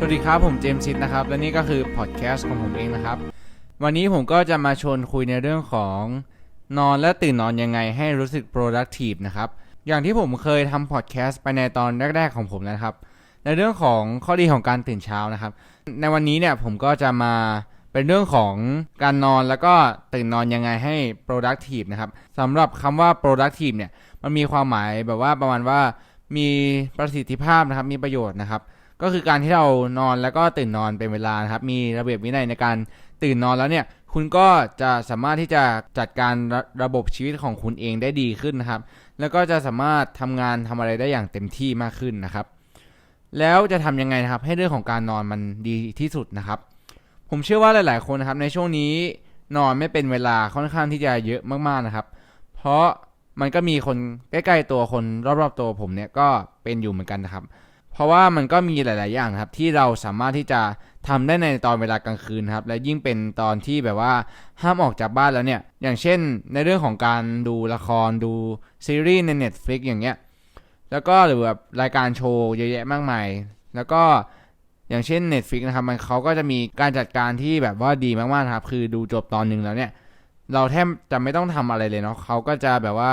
สวัสดีครับ ผมเจมส์ซิดนะครับ และนี่ก็คือพอดแคสต์ของผมเองนะครับ วันนี้ผมก็จะมาชวนคุยในเรื่องของนอนและตื่นนอนยังไงให้รู้สึก productive นะครับ อย่างที่ผมเคยทำพอดแคสต์ไปในตอนแรก ๆ ของผมนะครับ ในเรื่องของข้อดีของการตื่นเช้านะครับ ในวันนี้เนี่ยผมก็จะมาเป็นเรื่องของการนอนแล้วก็ตื่นนอนยังไงให้ productive นะครับสำหรับคำว่า productive เนี่ยมันมีความหมายแบบว่าประมาณว่ามีประสิทธิภาพนะครับมีประโยชน์นะครับ ก็คือการที่เรานอนแล้วก็ตื่นนอนเป็นเวลานะครับ มีระเบียบวินัยในการตื่นนอนแล้วเนี่ย คุณก็จะสามารถที่จะจัดการระระบบชีวิตของคุณเองได้ดีขึ้นนะครับ แล้วก็จะสามารถทำงานทำอะไรได้อย่างเต็มที่มากขึ้นนะครับ แล้วจะทำยังไงนะครับ ให้เรื่องของการนอนมันดีที่สุดนะครับ ผมเชื่อว่าหลาย ๆ คนนะครับ ในช่วงนี้นอนไม่เป็นเวลาค่อนข้างที่จะเยอะมาก ๆ นะครับ เพราะมันก็มีคนใกล้ ๆ ตัวคนรอบ ๆ ตัวผมเนี่ยก็เป็นอยู่เหมือนกันนะครับ เพราะว่ามันก็มีหลาย ๆ อย่างครับ ที่เราสามารถที่จะทำได้ในตอนเวลากลางคืนครับ และยิ่งเป็นตอนที่แบบว่าห้ามออกจากบ้านแล้วเนี่ย อย่างเช่น ในเรื่องของการดูละครดูซีรีส์ใน Netflix อย่างเงี้ย แล้วก็หรือแบบรายการโชว์เยอะแยะมากมาย แล้วก็อย่างเช่น Netflix นะครับ มันเขาก็จะมีการจัดการที่แบบว่าดีมาก ๆ ครับ คือดูจบตอนหนึ่งแล้วเนี่ย เราแทบจะไม่ต้องทำอะไรเลยเนาะเขาก็จะแบบว่า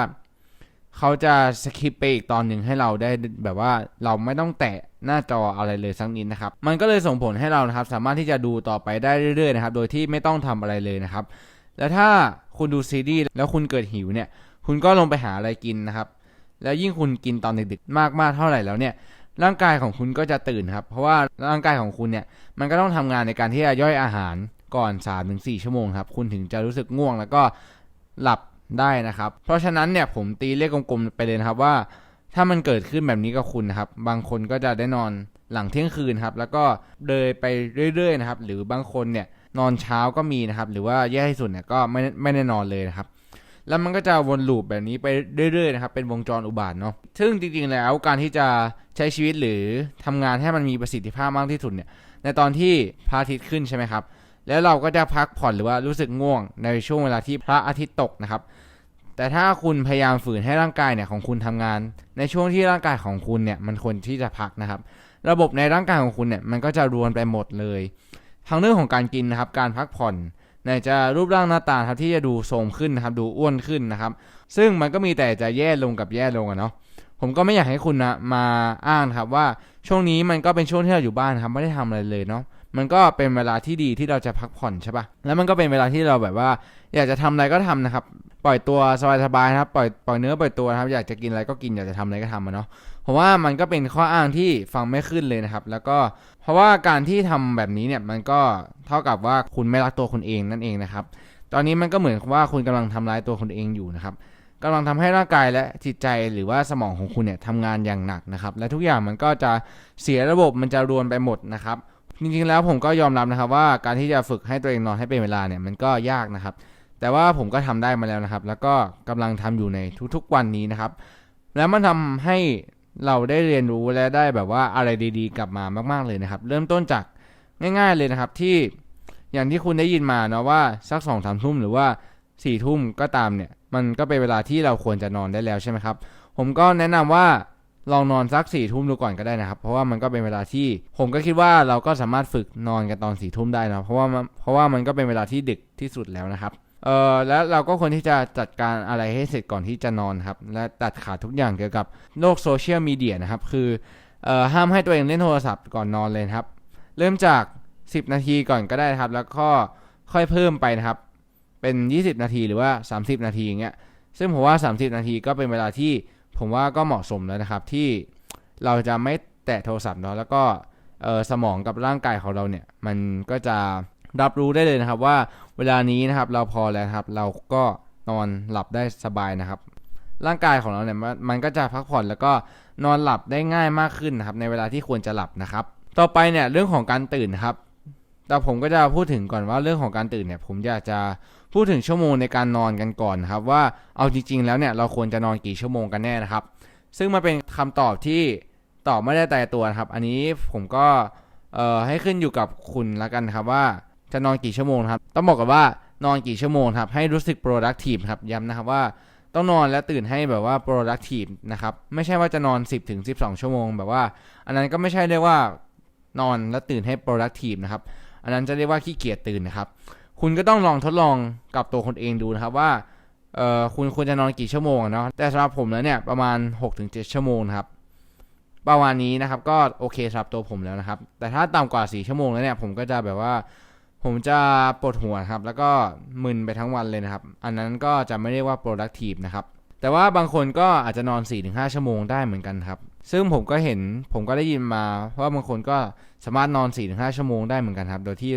เขาจะสคิปไปอีกตอนหนึ่งให้เราได้แบบว่าเราไม่ต้องแตะหน้าจออะไรเลยสักนิดนะครับ มันก็เลยส่งผลให้เรานะครับ สามารถที่จะดูต่อไปได้เรื่อยๆนะครับ โดยที่ไม่ต้องทำอะไรเลยนะครับ แล้วถ้าคุณดูซีรีส์แล้วคุณเกิดหิวเนี่ย คุณก็ลงไปหาอะไรกินนะครับ แล้วยิ่งคุณกินตอนดึกๆมากๆเท่าไหร่แล้วเนี่ย ร่างกายของคุณก็จะตื่นครับ เพราะว่าร่างกายของคุณเนี่ย มันก็ต้องทำงานในการที่จะย่อยอาหารก่อน 3-4 ชั่วโมงครับ คุณถึงจะรู้สึกง่วงแล้วก็หลับ ได้นะครับ เพราะฉะนั้นเนี่ยผมตีเลขกลมๆไปเลยนะครับว่า ถ้ามันเกิดขึ้นแบบนี้กับคุณนะครับ บางคนก็จะได้นอนหลังเที่ยงคืนครับ แล้วก็เลยไปเรื่อยๆนะครับ หรือบางคนเนี่ยนอนเช้าก็มีนะครับ หรือว่าแย่ที่สุดเนี่ยก็ไม่ไม่ได้นอนเลยนะครับ แล้วมันก็จะวนลูปแบบนี้ไปเรื่อยๆนะครับ เป็นวงจรอุบาทเนาะ ซึ่งจริงๆแล้วการที่จะใช้ชีวิตหรือทำงานให้มันมีประสิทธิภาพมากที่สุดเนี่ย ในตอนที่พระอาทิตย์ขึ้นใช่ไหมครับ แล้วเราก็จะพักผ่อนหรือว่ารู้สึกง่วงในช่วงเวลาที่พระอาทิตย์ตกนะครับ แต่ถ้าคุณพยายามฝืนให้ร่างกายเนี่ยของคุณทำงาน ในช่วงที่ร่างกายของคุณเนี่ยมันควรที่จะพักนะครับ ระบบในร่างกายของคุณเนี่ยมันก็จะรวนไปหมดเลย ทั้งเรื่องของการกินนะครับ การพักผ่อนไหนจะรูปร่างหน้าตาครับที่จะดูโทรมขึ้นนะครับ ดูอ้วนขึ้นนะครับ ซึ่งมันก็มีแต่จะแย่ลงกับแย่ลงอะเนาะผมก็ไม่อยากให้คุณนะมาอ้างครับว่าช่วงนี้มันก็เป็นช่วงที่เราอยู่บ้านครับไม่ได้ทำอะไรเลยเนาะ มันก็เป็นเวลาที่ดีที่เราจะพักผ่อนใช่ปะแล้วมันก็เป็นเวลาที่เราแบบว่า อยากจะทำอะไรก็ทำนะครับ ปล่อยตัวสบายๆนะครับ ปล่อยปล่อยเนื้อปล่อยตัวนะครับ อยากจะกินอะไรก็กิน อยากจะทำอะไรก็ทำอะเนาะผมว่ามันก็เป็นข้ออ้างที่ฟังไม่ขึ้นเลยนะครับ แล้วก็เพราะว่าการที่ทำแบบนี้เนี่ย มันก็เท่ากับว่าคุณไม่รักตัวคุณเองนั่นเองนะครับ ตอนนี้มันก็เหมือนว่าคุณกำลังทำร้ายตัวคุณเองอยู่นะครับกำลังทำให้ร่างกายและจิตใจหรือว่าสมองของคุณเนี่ยทำงานอย่างหนักนะครับ และทุกอย่างมันก็จะเสียระบบมันจะรวนไปหมดนะครับ จริงๆแล้วผมก็ยอมรับนะครับว่าการที่จะฝึกให้ตัวเองนอนให้เป็นเวลาเนี่ยมันก็ยากนะครับ แต่ว่าผมก็ทำได้มาแล้วนะครับ แล้วก็กำลังทำอยู่ในทุกๆวันนี้นะครับ แล้วมันทำให้เราได้เรียนรู้และได้แบบว่าอะไรดีๆ กลับมามาก ๆเลยนะครับ เริ่มต้นจากง่าย ๆเลยนะครับที่อย่างที่คุณได้ยินมาเนาะว่าสักสองสามทุ่มหรือว่าสี่ทุ่มก็ตามเนี่ย มันก็เป็นเวลาที่เราควรจะนอนได้แล้วใช่ไหมครับ ผมก็แนะนำว่า ลองนอนสักสี่ทุ่มดูก่อนก็ได้นะครับ เพราะว่ามันก็เป็นเวลาที่ผมก็คิดว่าเราก็สามารถฝึกนอนกันตอนสี่ทุ่มได้นะเพราะว่าเพราะว่ามันก็เป็นเวลาที่ดึกที่สุดแล้วนะครับเออแล้วเราก็ควรที่จะจัดการอะไรให้เสร็จก่อนที่จะนอนครับ และตัดขาดทุกอย่างเกี่ยวกับโลกโซเชียลมีเดียนะครับ คือเอ่อห้ามให้ตัวเองเล่นโทรศัพท์ก่อนนอนเลยครับ เริ่มจาก 10 นาทีก่อนก็ได้นะครับ แล้วก็ค่อยเพิ่มไปนะครับ เป็น 20 นาทีหรือว่า 30 นาทีอย่างเงี้ยซึ่งผมว่า 30 นาทีก็เป็นเวลาที่ ผมว่าก็เหมาะสมแล้วนะครับที่เราจะไม่แตะโทรศัพท์เนาะแล้วก็สมองกับร่างกายของเราเนี่ย มันก็จะรับรู้ได้เลยนะครับ ว่าเวลานี้นะครับเราพอแล้วครับ เราก็นอนหลับได้สบายนะครับ ร่างกายของเราเนี่ยมันมันก็จะพักผ่อนแล้วก็นอนหลับได้ง่ายมากขึ้นนะครับ ในเวลาที่ควรจะหลับนะครับ ต่อไปเนี่ยเรื่องของการตื่นนะครับ แต่ผมก็จะพูดถึงก่อนว่าเรื่องของการตื่นเนี่ย ผมอยากจะ พูดถึงชั่วโมงในการนอนกันก่อนครับว่าเอาจริง ๆ แล้วเนี่ยเราควรจะนอนกี่ชั่วโมงกันแน่นะครับ ซึ่งมันเป็นคำตอบที่ตอบไม่ได้แตายตัวครับ อันนี้ผมก็เอ่อให้ขึ้นอยู่กับคุณละกันครับว่าจะนอนกี่ชั่วโมงครับ ต้องบอกกันว่านอนกี่ชั่วโมงครับให้รู้สึก productive ครับย้ำนะครับว่าต้องนอนและตื่นให้แบบว่า productive นะครับไม่ใช่ว่าจะนอน 10ถึง12 ชั่วโมงแบบว่า อันนั้นก็ไม่ใช่เรียกว่านอนและตื่นให้ productive นะครับอันนั้นจะเรียกว่าขี้เกียจตื่นนะครับ คุณก็ต้องลองทดลองกับตัวคนเองดูนะครับว่าเอ่อคุณควรจะนอนกี่ชั่วโมงเนาะแต่สำหรับผมแล้วเนี่ยประมาณ 6-7 ชั่วโมงครับประมาณนี้นะครับก็โอเคสำหรับตัวผมแล้วนะครับ แต่ถ้าต่ำกว่า 4 ชั่วโมงแล้วเนี่ยผมก็จะแบบว่า ผมจะปวดหัวครับ แล้วก็มึนไปทั้งวันเลยนะครับ อันนั้นก็จะไม่เรียกว่า productive นะครับแต่ว่าบางคนก็อาจจะนอน 4-5 ชั่วโมงได้เหมือนกันครับ ซึ่งผมก็เห็นผมก็ได้ยินมาว่าบางคนก็สามารถนอน 4-5 ชั่วโมงได้เหมือนกันครับ โดยที่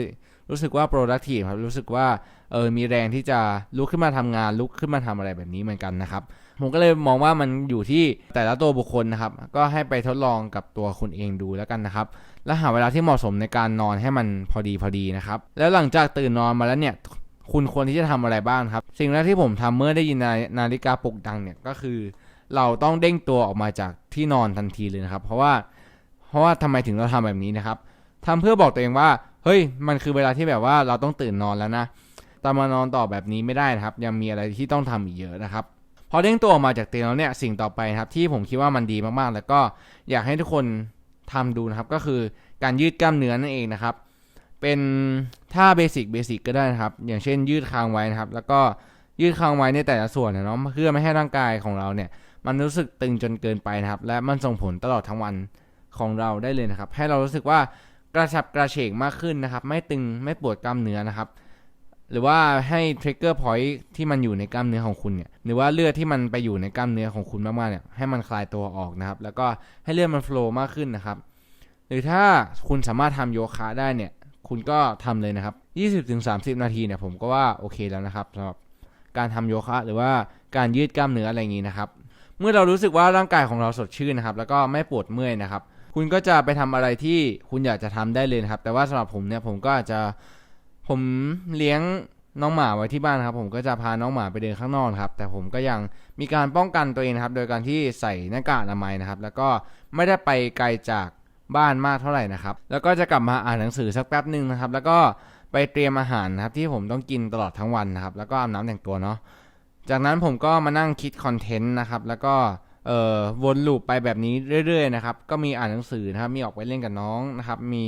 รู้สึกว่า productive ครับรู้สึกว่าเออมีแรงที่จะลุกขึ้นมาทำงานลุกขึ้นมาทำอะไรแบบนี้เหมือนกันนะครับ ผมก็เลยมองว่ามันอยู่ที่แต่ละตัวบุคคลนะครับ ก็ให้ไปทดลองกับตัวคุณเองดูแล้วกันนะครับ และหาเวลาที่เหมาะสมในการนอนให้มันพอดีพอดีนะครับ แล้วหลังจากตื่นนอนมาแล้วเนี่ยคุณควรที่จะทำอะไรบ้างครับ สิ่งแรกที่ผมทำเมื่อได้ยินนานาฬิกาปลุกดังเนี่ยก็คือ เราต้องเด้งตัวออกมาจากที่นอนทันทีเลยนะครับ เพราะว่าเพราะว่าทำไมถึงเราทำแบบนี้นะครับทำเพื่อบอกตัวเองว่า เฮ้ย มันคือเวลาที่แบบว่าเราต้องตื่นนอนแล้วนะแต่มานอนต่อแบบนี้ไม่ได้นะครับ ยังมีอะไรที่ต้องทำอีกเยอะนะครับ พอเด้งตัวออกมาจากเตียงแล้วเนี่ย สิ่งต่อไปครับที่ผมคิดว่ามันดีมากๆ แล้วก็อยากให้ทุกคนทำดูนะครับ ก็คือการยืดกล้ามเนื้อนั่นเองนะครับ เป็นท่าเบสิกเบสิกก็ได้นะครับ อย่างเช่น ยืดคางไว้นะครับ แล้วก็ยืดคางไว้ในแต่ละส่วนนะเนาะ เพื่อไม่ให้ร่างกายของเราเนี่ย มันรู้สึกตึงจนเกินไปนะครับ และมันส่งผลตลอดทั้งวันของเราได้เลยนะครับ ให้เรารู้สึกว่า ระชับกระเฉงมากขึ้นนะครับ ไม่ตึงไม่ปวดกล้ามเนื้อนะครับ หรือว่าให้ trigger point ที่มันอยู่ในกล้ามเนื้อของคุณเนี่ยหรือว่าเลือดที่มันไปอยู่ในกล้ามเนื้อของคุณมากๆเนี่ยให้มันคลายตัวออกนะครับ แล้วก็ให้เลือดมัน flow มากขึ้นนะครับ หรือถ้าคุณสามารถทำโยคะได้เนี่ย คุณก็ทำเลยนะครับ20-30 นาทีเนี่ยผมก็ว่าโอเคแล้วนะครับสำหรับการทำโยคะ หรือว่าการยืดกล้ามเนื้ออะไรอย่างนี้นะครับ เมื่อเรารู้สึกว่าร่างกายของเราสดชื่นนะครับ แล้วก็ไม่ปวดเมื่อยนะครับ คุณก็จะไปทำอะไรที่คุณอยากจะทำได้เลยนะครับ แต่ว่าสำหรับผมเนี่ยผมก็อาจจะผมเลี้ยงน้องหมาไว้ที่บ้านครับ ผมก็จะพาน้องหมาไปเดินข้างนอกครับ แต่ผมก็ยังมีการป้องกันตัวเองครับ โดยการที่ใส่หน้ากากอนามัยนะครับ แล้วก็ไม่ได้ไปไกลจากบ้านมากเท่าไหร่นะครับ แล้วก็จะกลับมาอ่านหนังสือสักแป๊บหนึ่งนะครับ แล้วก็ไปเตรียมอาหารนะครับที่ผมต้องกินตลอดทั้งวันนะครับ แล้วก็อาบน้ำแต่งตัวเนาะจากนั้นผมก็มานั่งคิดคอนเทนต์นะครับ แล้วก็ เอ่อวนลูปไปแบบนี้เรื่อยๆนะครับ ก็มีอ่านหนังสือนะครับ มีออกไปเล่นกับน้องนะครับ มี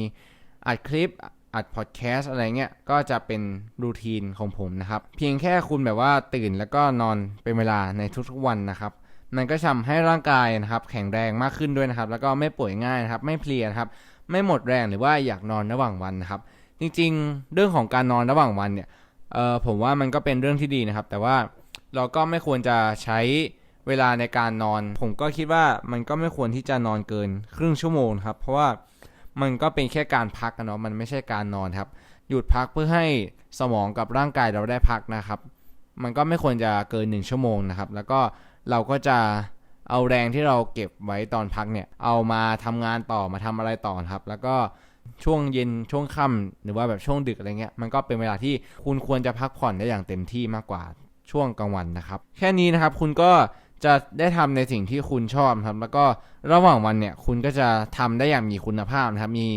อัดคลิปอัดพอดแคสต์อะไรเงี้ย ก็จะเป็นรูทีนของผมนะครับ เพียงแค่คุณแบบว่าตื่นแล้วก็นอนเป็นเวลาในทุกๆวันนะครับ มันก็ทำให้ร่างกายนะครับ แข็งแรงมากขึ้นด้วยนะครับ แล้วก็ไม่ป่วยง่ายนะครับ ไม่เพลียนะครับ ไม่หมดแรงหรือว่าอยากนอนระหว่างวันนะครับ จริงๆ เรื่องของการนอนระหว่างวันเนี่ย เออผมว่ามันก็เป็นเรื่องที่ดีนะครับ แต่ว่าเราก็ไม่ควรจะใช้ เวลาในการนอน ผมก็คิดว่ามันก็ไม่ควรที่จะนอนเกินครึ่งชั่วโมงครับ เพราะว่ามันก็เป็นแค่การพักอะเนาะมันไม่ใช่การนอนครับ หยุดพักเพื่อให้สมองกับร่างกายเราได้พักนะครับ มันก็ไม่ควรจะเกิน 1 ชั่วโมงนะครับ แล้วก็เราก็จะเอาแรงที่เราเก็บไว้ตอนพักเนี่ย เอามาทำงานต่อมาทำอะไรต่อครับ แล้วก็ช่วงเย็นช่วงค่ำหรือว่าแบบช่วงดึกอะไรเงี้ยมันก็เป็นเวลาที่คุณควรจะพักผ่อนได้อย่างเต็มที่มากกว่าช่วงกลางวันนะครับ แค่นี้นะครับคุณก็ จะได้ทำในสิ่งที่คุณชอบครับ แล้วก็ระหว่างวันเนี่ยคุณก็จะทำได้อย่างมีคุณภาพนะครับ มี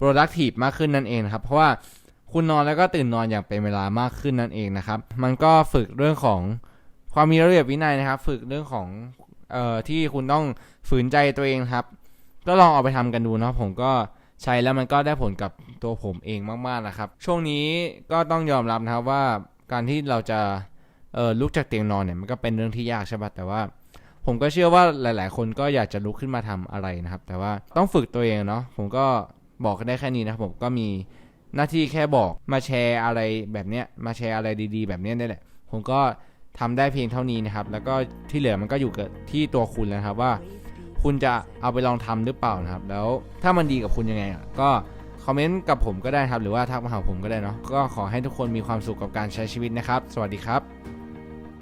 productive มากขึ้นนั่นเองครับ เพราะว่าคุณนอนแล้วก็ตื่นนอนอย่างเป็นเวลามากขึ้นนั่นเองนะครับ มันก็ฝึกเรื่องของความมีระเบียบวินัยนะครับ ฝึกเรื่องของเอ่อที่คุณต้องฝืนใจตัวเองครับ ก็ลองเอาไปทำกันดูนะผมก็ใช้แล้วมันก็ได้ผลกับตัวผมเองมากๆนะครับ ช่วงนี้ก็ต้องยอมรับนะครับว่าการที่เราจะเออลุกจากเตียงนอนเนี่ยมันก็เป็นเรื่องที่ยากใช่ปะแต่ว่า ผมก็เชื่อว่าหลาย ๆ คนก็อยากจะลุกขึ้นมาทำอะไรนะครับ แต่ว่าต้องฝึกตัวเองเนาะผมก็บอกได้แค่นี้นะครับผมก็มีหน้าที่แค่บอกมาแชร์อะไรแบบเนี้ยมาแชร์อะไรดี ๆ แบบเนี้ยนี่แหละผมก็ทำได้เพียงเท่านี้นะครับ แล้วก็ที่เหลือมันก็อยู่กับที่ตัวคุณแล้วครับว่า คุณจะเอาไปลองทำหรือเปล่านะครับ แล้วถ้ามันดีกับคุณยังไงอะก็คอมเมนต์กับผมก็ได้ครับ หรือว่าทักมาหาผมก็ได้เนาะก็ขอให้ทุกคนมีความสุขกับการใช้ชีวิตนะครับ สวัสดีครับ